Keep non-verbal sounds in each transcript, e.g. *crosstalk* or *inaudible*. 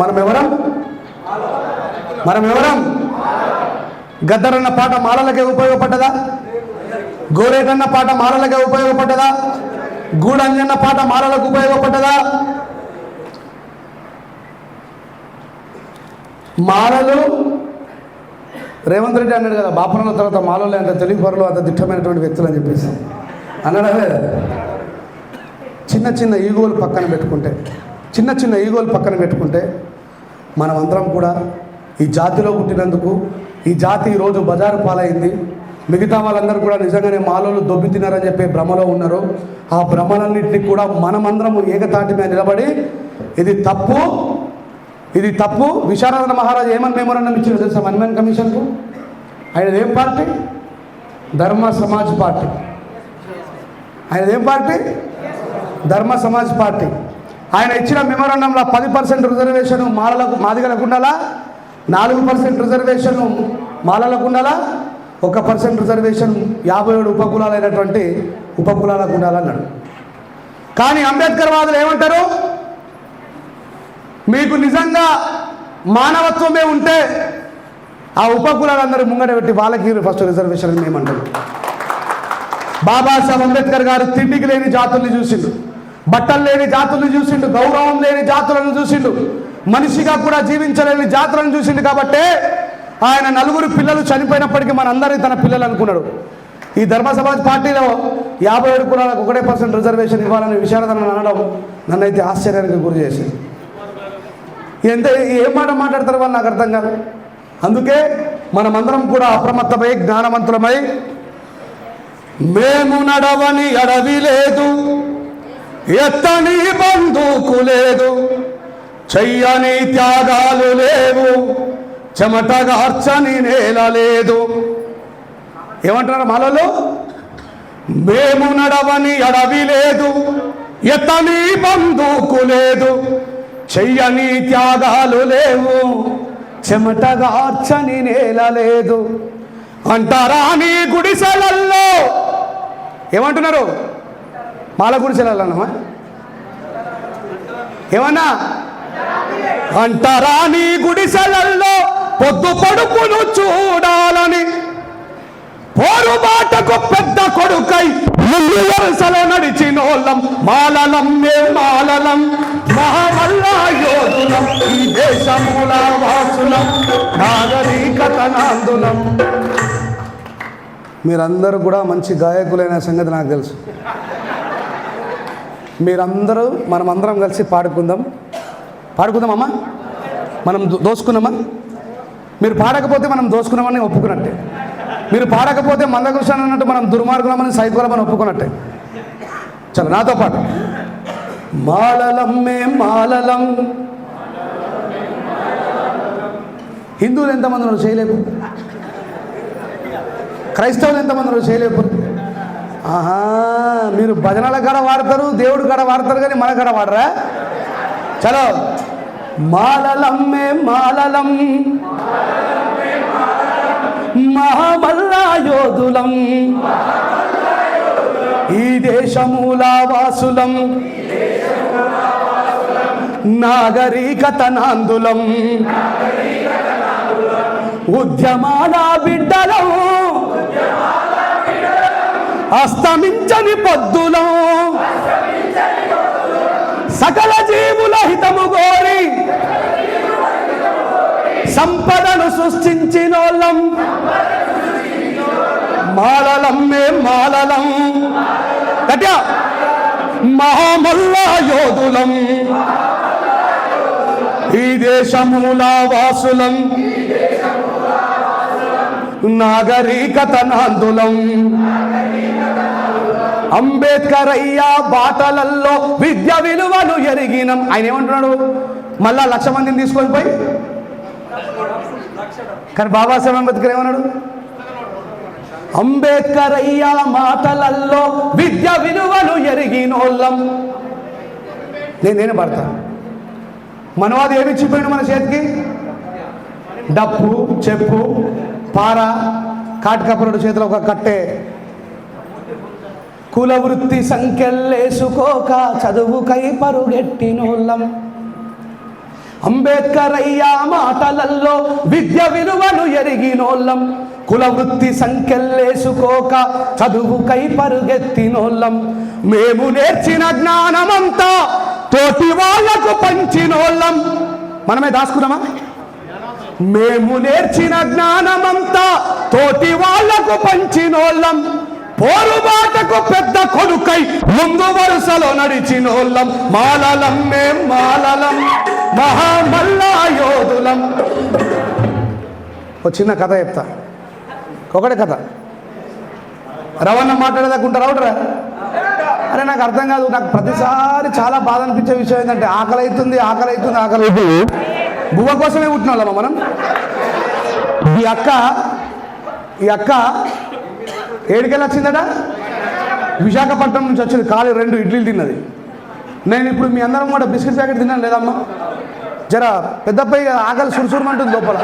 మనం ఎవరం మనం ఎవరం గద్దరన్న పాట మాలలకే ఉపయోగపడ్డదా? గోరేటన్న పాట మాలలకే ఉపయోగపడ్డదా? గూడంజన్న పాట మాలలకు ఉపయోగపడ్డదా? మాలలు? రేవంత్ రెడ్డి అన్నాడు కదా బాపనల తర్వాత మాలలే అంత తెలుగు పరులు అంత దిట్టమైనటువంటి వ్యక్తులు అని చెప్పేసి. అన్నాడా లేదా? చిన్న చిన్న ఈగోలు పక్కన పెట్టుకుంటే చిన్న చిన్న ఈగోలు పక్కన పెట్టుకుంటే మనం అందరం కూడా ఈ జాతిలో పుట్టినందుకు ఈ జాతి ఈరోజు బజారు పాలైంది. మిగతా వాళ్ళందరూ కూడా నిజంగానే మాలోలు దొబ్బి తిన్నారని చెప్పే భ్రమలో ఉన్నారు. ఆ భ్రమలన్నింటినీ కూడా మనమందరం ఏకతాటి మీద నిలబడి ఇది తప్పు ఇది తప్పు. విశారదన మహారాజు ఏమని మెమోరాండం ఇచ్చారు తెలుసా మన్మన్ కమిషన్కు? ఆయన ఏం పార్టీ? ధర్మ సమాజ్ పార్టీ. ఆయన ఏం పార్టీ? ధర్మ సమాజ్ పార్టీ. ఆయన ఇచ్చిన మెమోరాండంలో పది పర్సెంట్ రిజర్వేషన్ మాలలకు మాదిగలకు ఉండాలా నాలుగు పర్సెంట్ రిజర్వేషన్ మాలలకు ఉండాలా ఒక పర్సెంట్ రిజర్వేషన్ యాభై ఏడు ఉపకులాలైనటువంటి ఉపకులాలకు ఉండాలన్నాడు కానీ అంబేద్కర్ వాదులు ఏమంటారు? మీకు నిజంగా మానవత్వమే ఉంటే ఆ ఉపకులాలందరూ ముంగట పెట్టి వాళ్ళకి ఫస్ట్ రిజర్వేషన్ మేమంటారు బాబాసాహెబ్ అంబేద్కర్ గారు తిండికి లేని జాతుల్ని చూసిండు. బట్టలు లేని జాతులను చూసిండు గౌరవం లేని జాతులను చూసిండు మనిషిగా కూడా జీవించలేని జాతులను చూసిండు కాబట్టే ఆయన నలుగురు పిల్లలు చనిపోయినప్పటికీ మనందరినీ తన పిల్లలు అనుకున్నాడు. ఈ ధర్మ సమాజ్ పార్టీలో యాభై ఏడు కులాలకు ఒకటే పర్సెంట్ రిజర్వేషన్ ఇవ్వాలని విశారదన అనడం నన్నైతే ఆశ్చర్యానికి గురి చేసింది. ఎంత ఏం మాట మాట్లాడతారు వాళ్ళు నాకు అర్థం కాదు. అందుకే మనమందరం కూడా అప్రమత్తమై జ్ఞానవంతులమై మేము నడవని అడవి లేదు ఎత్తని బందుకు లేదు. చెయ్యని త్యాగాలు లేవు. చెమటగార్చని నేల లేదు. ఏమంటున్నారు మాలలో? మేము నడవని అడవి లేదు. ఎత్తని బందుకు లేదు. చెయ్యని త్యాగాలు లేవు. చెమటగార్చని నేల లేదు. అంటారా నీ గుడిసెలల్లో ఏమంటున్నారు? మాల గుడిసెలల్లమ్మా ఏమన్నా? అంటారా నీ గుడిసెలల్లో పొద్దు కొడుకును చూడాలని పోరుబాటకు పెద్ద కొడుకై ముందు వరుసలో నడిచినోళ్ళం. మాలలం మే మాలలం? మహామల్ల యోధులం ఈ దేశముల వాసులం. నాగరికత నాందులం మీరందరూ కూడా మంచి గాయకులైన సంగతి నాకు తెలుసు. మీరందరూ మనమందరం కలిసి పాడుకుందాం. పాడుకుందామమ్మా మనం దో- దోసుకున్నామా? మీరు పాడకపోతే మనం దోసుకున్నామని ఒప్పుకున్నట్టే. మీరు పాడకపోతే మందకృష్ణ అన్నట్టు మనం దుర్మార్గులమని సైకోలమని ఒప్పుకున్నట్టే. చలో నాతో పాటు. మాలలం మే మాలలం. హిందువులు ఎంతమంది ఉన్నారు క్రైస్తవులు ఎంతమంది ఉన్నారు ఆహా మీరు భజనల కాడ వాడతారు దేవుడు కాడ వాడతారు కానీ మన కాడ వాడరా? చలో. మాలలం మే మాలలం. మహామల్లాయోధులం ఈ దేశమూలావాసులం నాగరికత నాందులం ఉద్యమాల బిడ్డలం. అస్తమించని పొద్దులం. సకల జీవుల హితము గోరి సంపదను సృష్టించినోళ్ళం. మాలలం మే మాలలం. గట్టిగా మహామల్లా యోధులం. ఈ దేశమూల వాసులం. నాగరికత నాందులం. అంబేద్కర్ అయ్యా బాటలల్లో విద్య విలువలు ఎరిగినం. ఆయన ఏమంటున్నాడు? మళ్ళా లక్ష మందిని తీసుకొని పోయి? కానీ బాబాసాహెబ్ అంబేద్కర్ ఏమన్నాడు? అంబేద్కర్ అయ్యా మాటలల్లో విద్య విలువలు ఎరిగినోళ్ళం. నేను నేనే పడతా. మనవాది ఏమి ఇచ్చిపోయిండు మన చేతికి? డప్పు చెప్పు పార కాటికప్పుడు చేతిలో ఒక కట్టే. కుల వృత్తి సంఖ్యలేసుకోక చదువుకై పరుగెట్టినోళ్ళం అంబేద్కర్ అయ్యా మాటలల్లో విద్య విలువను ఎరిగినోళ్ళం కుల వృత్తి సంఖ్యలేసుకోక చదువుకై పరుగెత్తినోళ్ళం మేము నేర్చిన జ్ఞానమంతా తోటి వాళ్ళకు పంచినోళ్ళం మనమే దాచుకున్నామా? మేము నేర్చిన జ్ఞానమంతా తోటి వాళ్ళకు పంచినోళ్ళం పోరుబాటకు పెద్ద కొడుకై ముందు వరుసలో నడిచినోళ్ళం. మాలలం మేం మాలలం మహామల్లా యోధులం ఒక చిన్న కథ చెప్తా. ఒకటే కథ. రవణ మాట్లాడేదాకుంటారు అవుటరా అరే నాకు అర్థం కాదు. నాకు ప్రతిసారి చాలా బాధ అనిపించే విషయం ఏంటంటే ఆకలి అవుతుంది ఆకలి అవుతుంది ఆకలి అవుతుంది బువ్వ కోసమే పుట్టిన వాళ్ళమా మనం? ఈ అక్క ఈ అక్క ఏడికెళ్ళి వచ్చిందట? విశాఖపట్నం నుంచి వచ్చింది. ఖాళీ రెండు ఇడ్లీలు తిన్నది. నేను ఇప్పుడు మీ అందరం కూడా బిస్కెట్ ప్యాకెట్ తిన్నాను లేదమ్మా? జర పెద్దపై ఆకలి సురుసురుమంటుంది లోపల.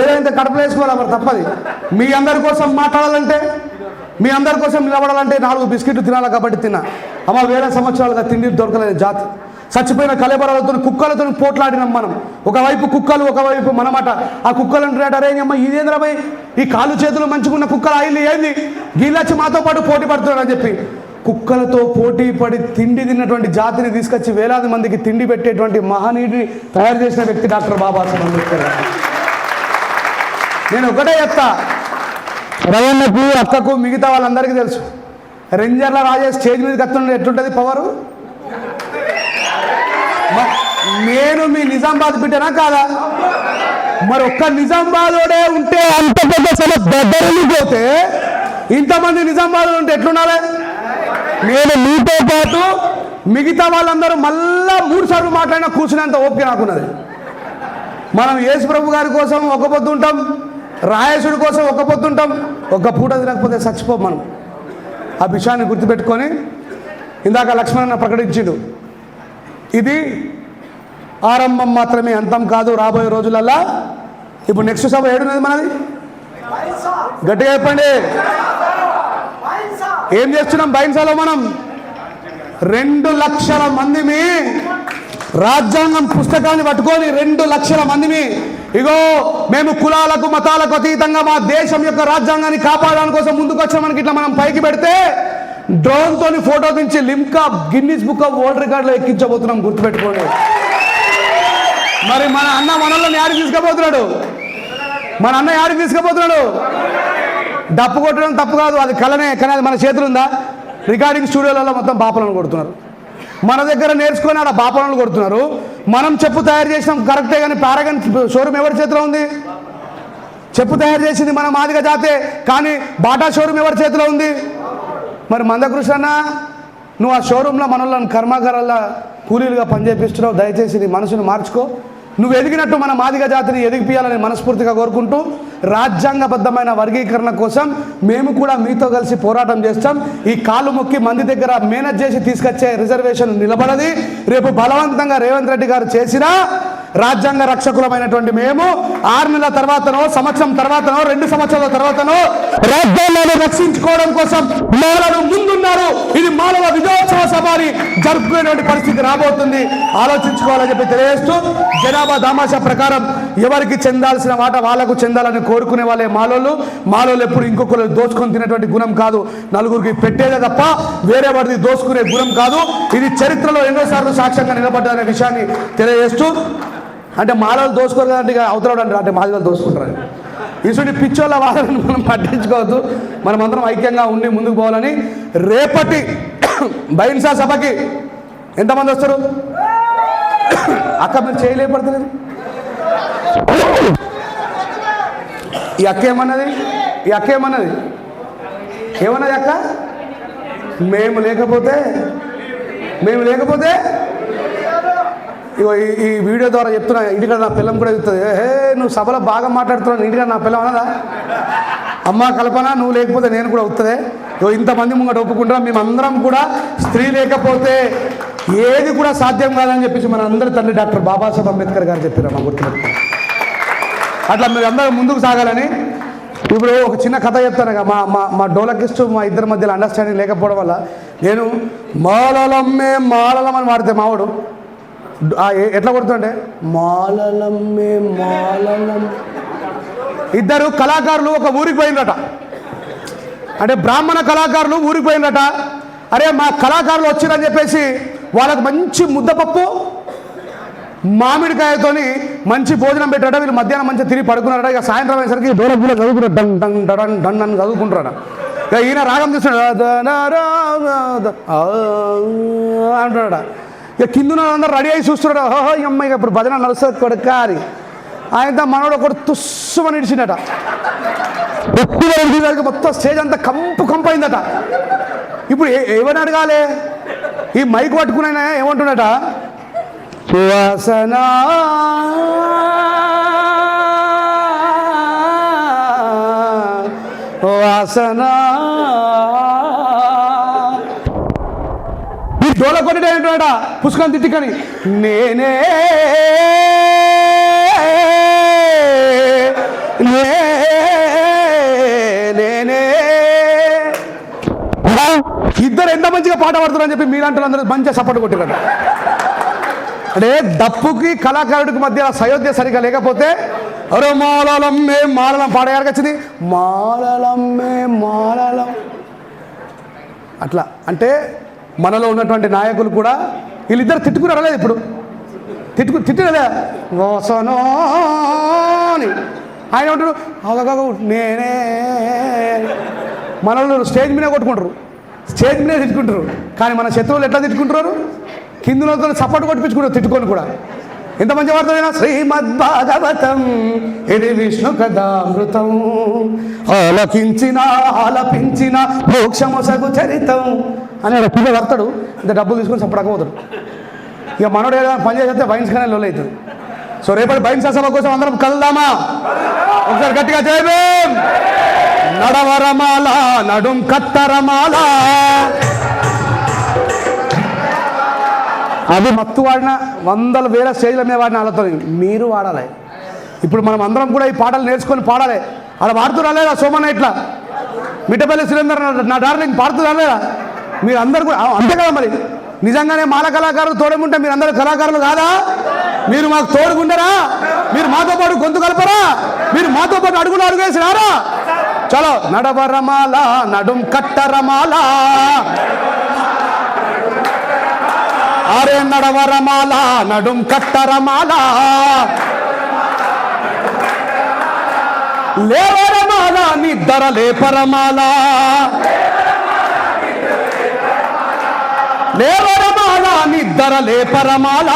ఏదైతే కడుపులో వేసుకోవాలా మరి తప్పది. మీ అందరి కోసం మాట్లాడాలంటే మీ అందరి కోసం నిలబడాలంటే నాలుగు బిస్కెట్లు తినాలి కాబట్టి తిన్నా. అమ్మ వేల సంవత్సరాలుగా తిండి దొరకలేదు జాతి. చచ్చిపోయిన కలేబరాలతో కుక్కలతో పోట్లాడినాం మనం. ఒకవైపు కుక్కలు ఒకవైపు మనమాట. ఆ కుక్కలు అంటున్నాడు అరే అమ్మ ఇదేంద్రమై ఈ కాలు చేతులు మంచుకున్న కుక్కలు ఆయిల్ ఏంది? గీళ్ళొచ్చి మాతో పాటు పోటీ పడుతున్నాడు అని చెప్పి. కుక్కలతో పోటీ పడి తిండి తిన్నటువంటి జాతిని తీసుకొచ్చి వేలాది మందికి తిండి పెట్టేటువంటి మహనీయుడిని తయారు చేసిన వ్యక్తి డాక్టర్ బాబాసాహెబ్ అంబేద్కర్ నేను ఒకటే చెప్తా. రవణకు అక్కకు మిగతా వాళ్ళందరికీ తెలుసు. రెంజర్ల రాజే స్టేజ్ మీదకి వస్తుండే ఎట్లుంటుంది? పవరు? నేను మీ నిజామాబాద్ బిడ్డనా కాదా? మరి ఒక్క నిజామాబాదోడే ఉంటే అంత పెద్ద సమస్య పోతే ఇంతమంది నిజామాబాద్ ఉంటే ఎట్లుండాలి నేను మీతో పాటు మిగతా వాళ్ళందరూ మళ్ళా మూడు సార్లు మాట్లాడినా కూర్చునేంత ఓపిక నాకున్నది. మనం యేసు ప్రభు గారి కోసం ఒక పొద్దు ఉంటాం రాయేశుడి కోసం ఒక పొద్దు ఉంటాం ఒక పూట తినకపోతే చచ్చిపోం మనం. ఆ విషయాన్ని గుర్తుపెట్టుకొని ఇందాక లక్ష్మణ్ ప్రకటించిండు. ఇది ఆరంభం మాత్రమే అంతం కాదు రాబోయే రోజులల్లా. ఇప్పుడు నెక్స్ట్ సభ ఏడున్నది మనది? గట్టిగా చెప్పండి. ఏం చేస్తున్నాం? బైన్సాలో మనం? రెండు లక్షల మందిమి రాజ్యాంగం పుస్తకాన్ని పట్టుకొని రెండు లక్షల మందిమి. ఇగో మేము కులాలకు మతాలకు అతీతంగా మా దేశం యొక్క రాజ్యాంగాన్ని కాపాడడానికి కోసం ముందుకు వచ్చామని ఇట్లా మనం పైకి పెడితే డ్రోన్ తోని ఫోటో దించి Limca Guinness book of world రికార్డులో ఎక్కించబోతున్నాం. గుర్తుపెట్టుకోండి. మరి మన అన్న మనల్ని యాడికి తీసుకుపోతున్నాడు? మన అన్న యాడికి తీసుకుపోతున్నాడు? డప్పు కొట్టడం తప్పు కాదు అది కళనే కానీ అది మన చేతులు ఉందా రికార్డింగ్ స్టూడియోలలో మొత్తం పాపలను కొడుతున్నారు. మన దగ్గర నేర్చుకొని ఆడ పాపలను కొడుతున్నారు. మనం చెప్పు తయారు చేసినాం కరెక్టే కానీ పారగన్ షోరూమ్ ఎవరి చేతిలో ఉంది? చెప్పు తయారు చేసింది మన మాదిగ జాతే కానీ బాటా షోరూమ్ ఎవరి చేతిలో ఉంది? మరి మందకృష్ణ నువ్వు ఆ షోరూంలో మనల్ని కర్మాగారాల కూలీలుగా పనిచేపిస్తున్నావు దయచేసి నీ మనసును మార్చుకో. నువ్వు ఎదిగినట్టు మన మాదిగ జాతిని ఎదిగిపియాలని మనస్ఫూర్తిగా కోరుకుంటూ రాజ్యాంగబద్ధమైన వర్గీకరణ కోసం మేము కూడా మీతో కలిసి పోరాటం చేస్తాం. ఈ కాలు మొక్కి మంది దగ్గర మేనేజ్ చేసి తీసుకొచ్చే రిజర్వేషన్ నిలబడది. రేపు బలవంతంగా రేవంత్ రెడ్డి గారు చేసినా రాజ్యాంగ రక్షకులమైనటువంటి మేము ఆరు నెలల తర్వాతనో సంవత్సరం తర్వాతనో రెండు సంవత్సరాల తర్వాతనో రాజ్యాంగాన్ని రక్షించుకోవడం కోసం మాలలు ముందున్నారు. ఇది మానవ విజయోత్సవ సభని జరుపుకునేటువంటి పరిస్థితి రాబోతుంది. ఆలోచించుకోవాలని చెప్పి తెలియజేస్తూ జనాభా దామాషా ప్రకారం ఎవరికి చెందాల్సిన మాట వాళ్ళకు చెందాలని కోరుకునే వాళ్ళే మాలోళ్ళు. మాలోళ్ళు ఎప్పుడు ఇంకొకరు దోచుకొని తినేటువంటి గుణం కాదు. నలుగురికి పెట్టేదే తప్ప వేరే వాడిది దోచుకునే గుణం కాదు. ఇది చరిత్రలో ఎన్నోసార్లు సాక్ష్యంగా నిలబడ్డారనే విషయాన్ని తెలియజేస్తూ అంటే మాలలు దోసుకోరు కదంటే ఇక అంటారు అంటే మాదిగలు దోసుకుంటారు ఇసుడి పిచ్చోళ్ళ వాళ్ళని మనం పట్టించుకోవద్దు. మనమందరం ఐక్యంగా ఉండి ముందుకు పోవాలని రేపటి *coughs* బైన్సా సభకి ఎంతమంది వస్తారు? *coughs* అక్క మీరు చేయలేపడుతున్నది ఈ అక్క ఏమన్నది? ఈ అక్క ఏమన్నది? ఏమన్నది అక్క? మేము లేకపోతే? మేము లేకపోతే? ఇగో ఈ- వీడియో ద్వారా చెప్తున్నా ఇంటికాడ నా పిల్లం కూడా చెప్తుంది. ఏ నువ్వు సభలో బాగా మాట్లాడుతున్నావు ఇంటికాడ నా పిల్లం అనదా అమ్మ కల్పన నువ్వు లేకపోతే నేను కూడా వస్తుంది ఇగో ఇంతమంది ముంగట ఒప్పుకుంటున్నా మేమందరం కూడా స్త్రీ లేకపోతే ఏది కూడా సాధ్యం కాదని చెప్పేసి మన అందరి తండ్రి డాక్టర్ బాబాసాహెబ్ అంబేద్కర్ గారు చెప్పారు మా గుర్తుపెట్టుకో. అట్లా మీరు అందరూ ముందుకు సాగాలని ఇప్పుడు ఒక చిన్న కథ చెప్తాను మా మా మా డోలకిస్ట్ మా ఇద్దరి మధ్యలో అండర్స్టాండింగ్ లేకపోవడం వల్ల నేను మాలలమ్మే మాలలం అని వాడితే మావాడు. ఎట్లా కొడుతుంటే మాలలమ్మే మాలలం ఇద్దరు కళాకారులు ఒక ఊరికి పోయిందట అంటే బ్రాహ్మణ కళాకారులు ఊరికి పోయిందట అరే మా కళాకారులు వచ్చిరని చెప్పేసి వాళ్ళకి మంచి ముద్దపప్పు మామిడికాయతోని మంచి భోజనం పెట్టాడ వీళ్ళు మధ్యాహ్నం మంచిగా తిరిగి పడుకున్నారట. ఇక సాయంత్రం అయ్యేసరికి డోల పూల చదువుకున్నారు డంగ్ డంగ్ డడన్ డన్ అని చదువుకుంటారట. ఇక ఈయన రాగం చూస్తున్నాడు. అంటాడ ఇక కింద అందరూ రెడీ అయ్యి చూస్తున్నాడు. ఓహో ఈ అమ్మాయి ఇప్పుడు భజన నడుస్తుంది కొడుక అని. ఆయన మనోడు ఒకడు తుస్సుమని ఇడిచిండట ఎప్పుడు ఇడిచేసరికి మొత్తం స్టేజ్ అంతా కంపు కంపు అయిందట ఇప్పుడు ఏమని అడగాలి? ఈ మైక్ పట్టుకుని ఏమంటున్నట సువాసన. వాసన. డోల కొట్టిట పుస్తకం తిట్టికని నేనే ఇద్దరు ఎంత మంచిగా పాట పాడుతారు అని చెప్పి మీలాంటి అందరూ మంచిగా సపోర్ట్ కొట్టారు అంటే డప్పుకి కళాకారుడికి మధ్య సయోధ్య సరిగా లేకపోతే అరే మాలలమ్మే మాలలం పాట ఎవరికి వచ్చింది. మాలలమ్మే మాలలం. అట్లా. అంటే మనలో ఉన్నటువంటి నాయకులు కూడా వీళ్ళిద్దరు తిట్టుకుని రాలేదు ఇప్పుడు. తిట్టుకు తిట్టలేదా వసనో అని. ఆయన ఉంటాడు అగగగ నేనే మనల్ని స్టేజ్ మీద కొట్టుకుంటారు. స్టేజ్ మీద తిట్టుకుంటారు. కానీ మన శత్రువులు ఎట్లా తిట్టుకుంటారు కింద సపోర్ట్ కొట్టించుకుంటారు తిట్టుకొని కూడా. ఎంత మంచి వార్తలైనా శ్రీమద్ భాగవతం ఇది విష్ణు కథామృతం. ఆలపించిన ఆలపించిన మోక్షమొసగు చరితం. అని ఆడ పిల్ల కడతాడు ఇంత డబ్బులు తీసుకొని సపడకపోతాడు ఇక మనోడు ఏదైనా పని చేస్తే బైన్స్ కానీ లొల్ అవుతుంది. సో రేపటి బైన్స్ సభ కోసం అందరం కలుద్దామా? ఒకసారి గట్టిగా చేయబేం నడవరమాల నడుం కత్తరమాల. అది మత్తు వాడిన వందల వేల స్టేజ్ల మీద వాడిన వాళ్ళతో మీరు వాడాలి. ఇప్పుడు మనం అందరం కూడా ఈ పాటలు నేర్చుకొని పాడాలి. అలా పాడుతున్నా లేదా సోమన్న ఇట్లా? మిట్టపల్లి సురేందర్ నా- డార్లింగ్ పాడుతున్నా లేదా? మీరు అందరు కూడా అంతే కదా మరి. నిజంగానే మాల కళాకారులు తోడముంటే మీరు అందరూ కళాకారులు కాదా? మీరు మాకు తోడుకుంటారా? మీరు మాతో పాటు గొంతు కలపరా? మీరు మాతో పాటు అడుగులు అడుగేసి రారా చలో నడవరమాల నడుం కట్టరమాల అరే నడవరమాల నడుం కట్టరమాల లేవరమాల నిద్దర లేపరమాల లేవరమాల నిద్దర లేపరమాల.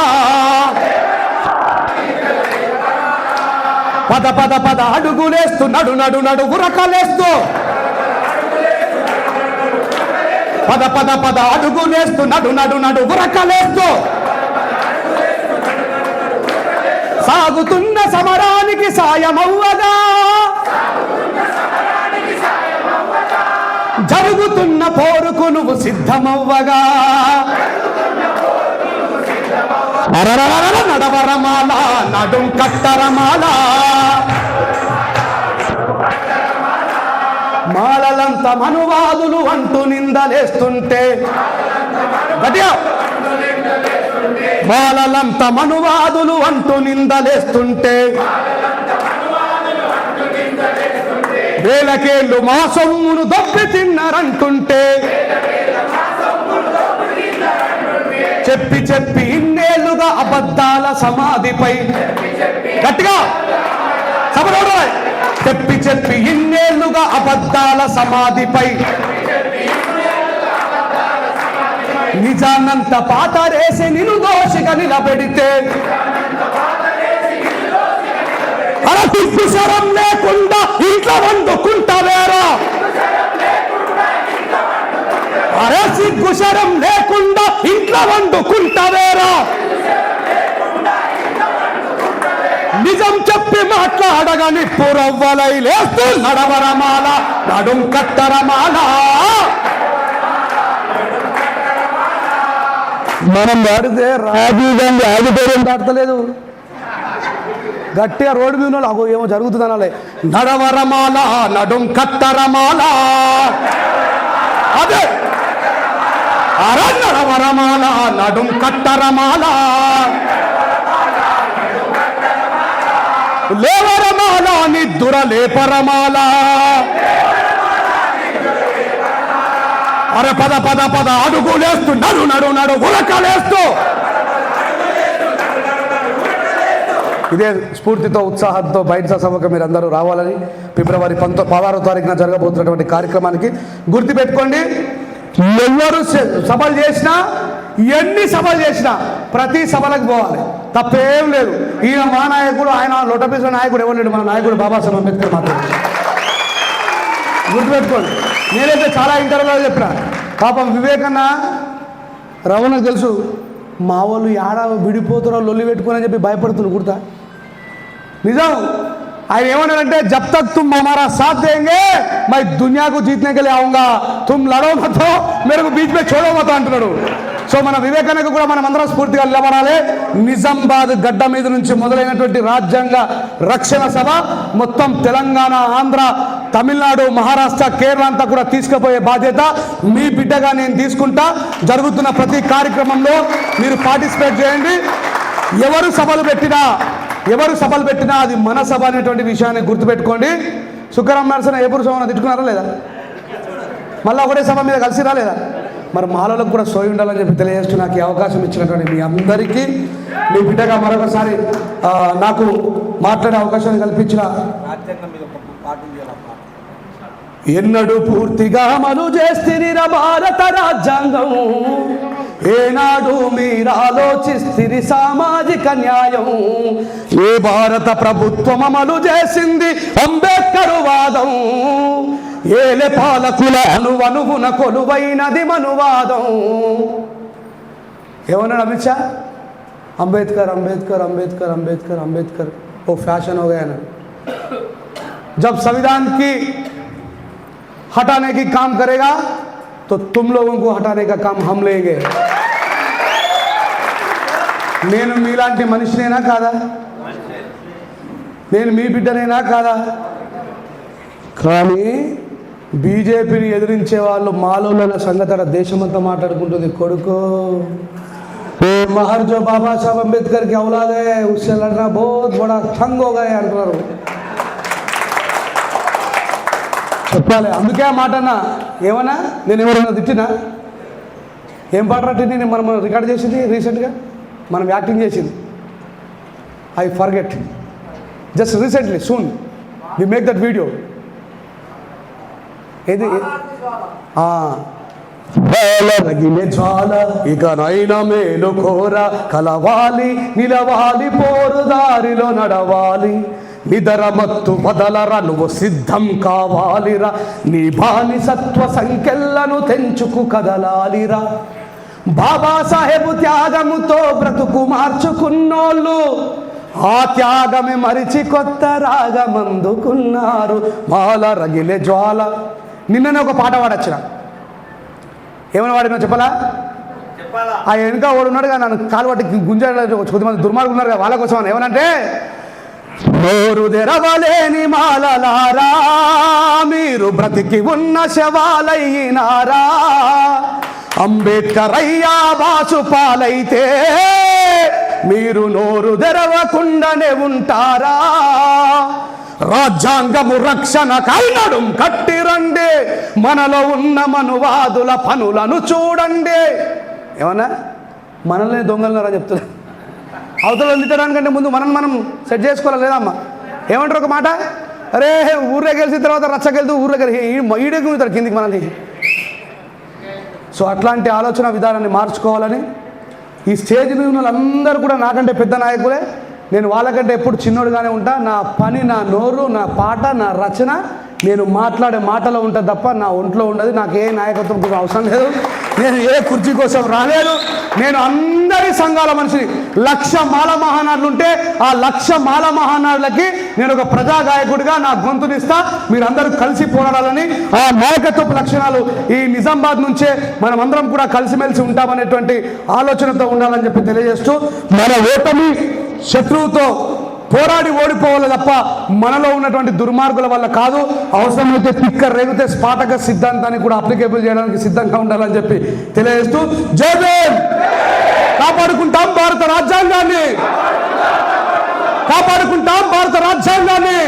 పద పద పద అడుగులేస్తూ నడు నడు నడు ఉరకలేస్తూ. పద పద పద అడుగులేస్తూ నడు నడు నడు ఉరకలేస్తూ. సాగుతున్న సమరానికి సాయమవ్వగా. జరుగుతున్న పోరుకు నువ్వు సిద్ధమవ్వగా. అరరరర నడవరమాల నడుం కట్టరమాల. మాలలంత మనువాదులు అంటూ నిందలేస్తుంటే. గట్టిగా. మాలలంత మనువాదులు అంటూ నిందలేస్తుంటే. వేలకేళ్ళు మా సొమ్మును దొబ్బి తిన్నారంటుంటే. చెప్పి చెప్పి ఇన్నేళ్ళుగా అబద్ధాల సమాధిపై. గట్టిగా. సభలోడు చెప్పి చెప్పి ఇన్నేళ్ళుగా అబద్ధాల సమాధిపై. నిజానంత పాతరేసి నిన్ను దోషిగా నిలబెడితే. అలా తుప్పుసరం లేకుండా ఇంట్లో వండుకుంటావేరా అరే సిగ్గుశరం లేకుండా ఇంట్లో వండుకుంటావేరా నిజం చెప్పి మాట్లాడగని పురవ్వలై లేస్తూ నడవరమాల నడుం కట్టరమాల. మనం వాడితే రాజీవ్ గాంధీ ఆగిపోయి దాటలేదు. గట్టిగా రోడ్డు మీద అగో ఏమో జరుగుతుంది అనాలి. నడవరమాల నడుం కత్తరమాల. అదే. అర నడవరమాల నడుం కత్తరమాల. లేవరమాల నిద్దుర లేపరమాల. అరే పద పద పద. అడుగులేస్తూ నడు నడు నడు గులకలేస్తూ ఇదే స్ఫూర్తితో ఉత్సాహంతో బయట సభకు మీరు అందరూ రావాలని ఫిబ్రవరి పంతో పదహారో తారీఖున జరగబోతున్నటువంటి కార్యక్రమానికి గుర్తుపెట్టుకోండి. ఎవరు సభలు చేసినా ఎన్ని సభలు చేసినా ప్రతి సభలకు పోవాలి. తప్పేం లేదు. ఈయన మా నాయకుడు ఆయన లొటపీసిన నాయకుడు ఎవరు లేడు? మన నాయకుడు బాబాసాహెబ్ అంబేద్కర్ మాత్రం గుర్తుపెట్టుకోండి. నేనైతే చాలా ఇంటర్వ్యూలో చెప్పిన. పాపం వివేకన్న రవణకు తెలుసు. మా వాళ్ళు ఆడ విడిపోతారో లొల్లి పెట్టుకుని చెప్పి భయపడుతున్నారు కుడతా నిజం. ఆయన ఏమన్నాడంటే జబ్ తక్ తుమ్ హమారా సాత్ దేంగే మై దునియాకు జీతనే ఆవుంగా. తుమ్ లడో మతో మేరకు బీచ్ మే చూడో మతో అంటున్నాడు. సో మన వివేకానికి కూడా మనం అందరం స్ఫూర్తిగా నిలబడాలి. నిజామాబాద్ గడ్డ మీద నుంచి మొదలైనటువంటి రాజ్యాంగ రక్షణ సభ మొత్తం తెలంగాణ ఆంధ్ర తమిళనాడు మహారాష్ట్ర కేరళ అంతా కూడా తీసుకుపోయే బాధ్యత మీ బిడ్డగా నేను తీసుకుంటా. జరుగుతున్న ప్రతి కార్యక్రమంలో మీరు పార్టిసిపేట్ చేయండి. ఎవరు సభలు పెట్టినా ఎవరు సభలు పెట్టినా అది మన సభ అనేటువంటి విషయాన్ని గుర్తుపెట్టుకోండి. సుఖరామ్ నరసన ఎప్పుడు పురుషం తిట్టుకున్నారా లేదా? మళ్ళీ ఒకటే సభ మీద కలిసి రాలేదా మరి మాలలకు కూడా సోయి ఉండాలని చెప్పి తెలియజేస్తూ నాకు ఈ అవకాశం ఇచ్చినటువంటి మీ అందరికీ మీ బిడ్డగా మరొకసారి నాకు మాట్లాడే అవకాశాన్ని కల్పించిన రాజ్యాంగం మీద ఒక పాట ఉంది అలా పాట ఎన్నడు పూర్తిగా అమలు చేస్తే భారత రాజ్యాంగం. ఏనాడు మీరు ఆలోచిస్తే సామాజిక న్యాయం. ఏ భారత ప్రభుత్వం అమలు చేసింది అంబేద్కర్ వాదం. ఏలే పాలకుల అనువనువున కొలువైనది మనువాదం. ఏమన్నాడు అమిత్ షా? అంబేద్కర్ అంబేద్కర్ అంబేద్కర్ అంబేద్కర్ అంబేద్కర్. ఓ ఫ్యాషన్ హోగా జబ్ సంవిధాన్కి हटाने की काम करेगा तो तुम लोगों को हटाने का काम हम लेंगे నేను మీలాంటి మనిషినేనా కాదా నేను మీ బిడ్డనేనా కాదా కానీ బీజేపీని ఎదిరించే వాళ్ళు మాలోన సంగతర దేశమంతా మాట్లాడుకుంటుంది కొడుకు ఏ महर जो बाबा साहब अम्बेडकर की औलाद है उससे लड़ना बहुत बड़ा ठंग हो गए అంటున్నారు చెప్పాలి. అందుకే ఆ మాట అన్నా. ఏమన్నా? నేను ఎవరైనా తిట్టినా? ఏం పాట రట్టి నేను మనం రికార్డ్ చేసింది రీసెంట్గా? మనం యాక్టింగ్ చేసింది. I forget. Just recently soon. We make that video. ఏది? ఆ. రగిలే జ్వాల ఇక నైనా మేలు కోర కలవాలి నిలవాలి పోరు దారిలో నడవాలి. నిదర మత్తు వదలరా నువ్వు సిద్ధం కావాలిరా. నీ బానిసత్వ సంఖ్యలను తెంచుకు కదలాలిరా. బాబాసాహెబు త్యాగముతో బ్రతుకు మార్చుకున్నోళ్ళు ఆ త్యాగమే మరిచి కొత్త రాగమందుకున్నారు. మాల రగిలే జ్వాల. నిన్ననే ఒక పాట పాడొచ్చిన. ఏమైనా వాడినా చెప్పాలా? చెప్పాలా? ఆ వెనుక వాడు ఉన్నాడు కదా నన్ను కాలు పట్టి గుంజాడు కొద్దిమంది దుర్మార్గులు ఉన్నారు కదా వాళ్ళ కోసం ఏమనంటే నోరు తెరవలేని మాలలారా మీరు బ్రతికి ఉన్న శవాలయ్యినారా అంబేద్కర్ అయ్యా బాసు పాలైతే మీరు నోరు తెరవకుండానే ఉంటారా? రాజ్యాంగము రక్షణ కైనడం కట్టిరండి. మనలో ఉన్న మనువాదుల పనులను చూడండి. ఏమన్నా? మనల్ని దొంగలున్నారా చెప్తున్నా అవతల అందించడానికంటే ముందు మనం మనం సెట్ చేసుకోవాలి లేదమ్మా ఏమంటారు ఒక మాట? అరే ఊర్లో గెలిచిన తర్వాత రచ్చకెళ్తూ ఊర్లో గెలిచి ఈడే గుంజుతారు కిందికి మనల్ని. సో అట్లాంటి ఆలోచన విధానాన్ని మార్చుకోవాలని ఈ స్టేజ్ మీద ఉన్న వాళ్ళందరూ కూడా నాకంటే పెద్ద నాయకులే. నేను వాళ్ళకంటే ఎప్పుడు చిన్నోడుగానే ఉంటా. నా పని నా నోరు నా పాట నా రచన నేను మాట్లాడే మాటలో ఉంటుంది తప్ప నా ఒంట్లో ఉండదు. నాకు ఏ నాయకత్వం కూడా అవసరం లేదు. నేను ఏ కుర్చీ కోసం రాలేదు. నేను అందరి సంఘాల మనిషిని. లక్ష మాల మహానాడులు ఉంటే ఆ లక్ష మాల మహానాడులకి నేను ఒక ప్రజా గాయకుడిగా నా గొంతునిస్తా మీరందరూ కలిసి పోరాడాలని ఆ నాయకత్వపు లక్షణాలు ఈ నిజామాబాద్ నుంచే మనం అందరం కూడా కలిసిమెలిసి ఉంటామనేటువంటి ఆలోచనతో ఉండాలని చెప్పి తెలియజేస్తూ మన ఓటమి శత్రువుతో పోరాడి ఓడిపోవాలి తప్ప మనలో ఉన్నటువంటి దుర్మార్గుల వల్ల కాదు. అవసరమైతే పిక్కర్ రేగితే స్పాటక సిద్ధాంతాన్ని కూడా అప్లికేబుల్ చేయడానికి సిద్ధంగా ఉండాలని చెప్పి తెలియజేస్తూ జయదేవ్ కాపాడుకుంటాం భారత రాజ్యాంగాన్ని! కాపాడుకుంటాం భారత రాజ్యాంగాన్ని!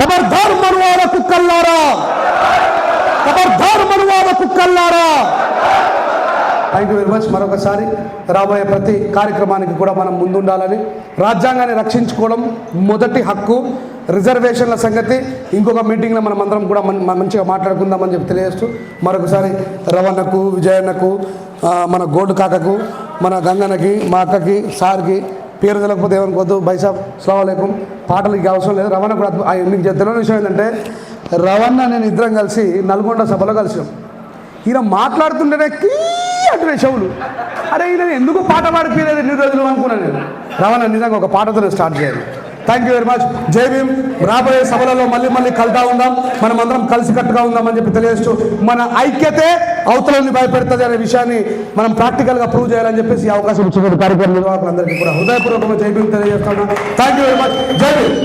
ఖబర్దార్ మనువాద కుక్కల్లారా! ఖబర్దార్ మనువాద కుక్కల్లారా! థ్యాంక్ యూ వెరీ మచ్ మరొకసారి రాబోయే ప్రతి కార్యక్రమానికి కూడా మనం ముందుండాలని. రాజ్యాంగాన్ని రక్షించుకోవడం మొదటి హక్కు. రిజర్వేషన్ల సంగతి ఇంకొక మీటింగ్లో మనం అందరం కూడా మంచిగా మాట్లాడుకుందామని చెప్పి తెలియజేస్తూ మరొకసారి రవణకు విజయన్నకు మన గోడు కాకకు మన గంగన్నకి మా అక్కకి సార్కి పేరు తెలకపోతే ఏమనుకోవద్దు. బైసాబ్ సలాంకం పాటలు ఇక అవసరం లేదు. రవణ కూడా మీకు తెలియని విషయం ఏంటంటే రవణ నేను ఇద్దరం కలిసి నల్గొండ సభలో కలిసినాం. ఈయన మాట్లాడుతుంటేనే కీ అంటున్నాయి చెవులు. అరే ఈయన ఎందుకు పాట పాడిపోయలేదు ఎన్ని రోజులు అనుకున్నాను నేను. రవాణా నిజంగా ఒక పాటతో స్టార్ట్ చేయాలి. థ్యాంక్ యూ వెరీ మచ్ జై భీమ్. రాబోయే సభలలో మళ్ళీ మళ్ళీ కలుతా ఉందాం. మనం అందరం కలిసి కట్టుగా ఉందామని చెప్పి తెలియజేస్తూ మన ఐక్యతే అవతలని భయపెడుతుంది అనే విషయాన్ని మనం ప్రాక్టికల్గా ప్రూవ్ చేయాలని చెప్పేసి ఈ అవకాశం ఇచ్చిన కార్యక్రమ నిర్వాహకులందరికీ కూడా హృదయపూర్వకంగా జై భీమ్ తెలియజేస్తున్నాం థ్యాంక్ యూ వెరీ మచ్ జై భీమ్.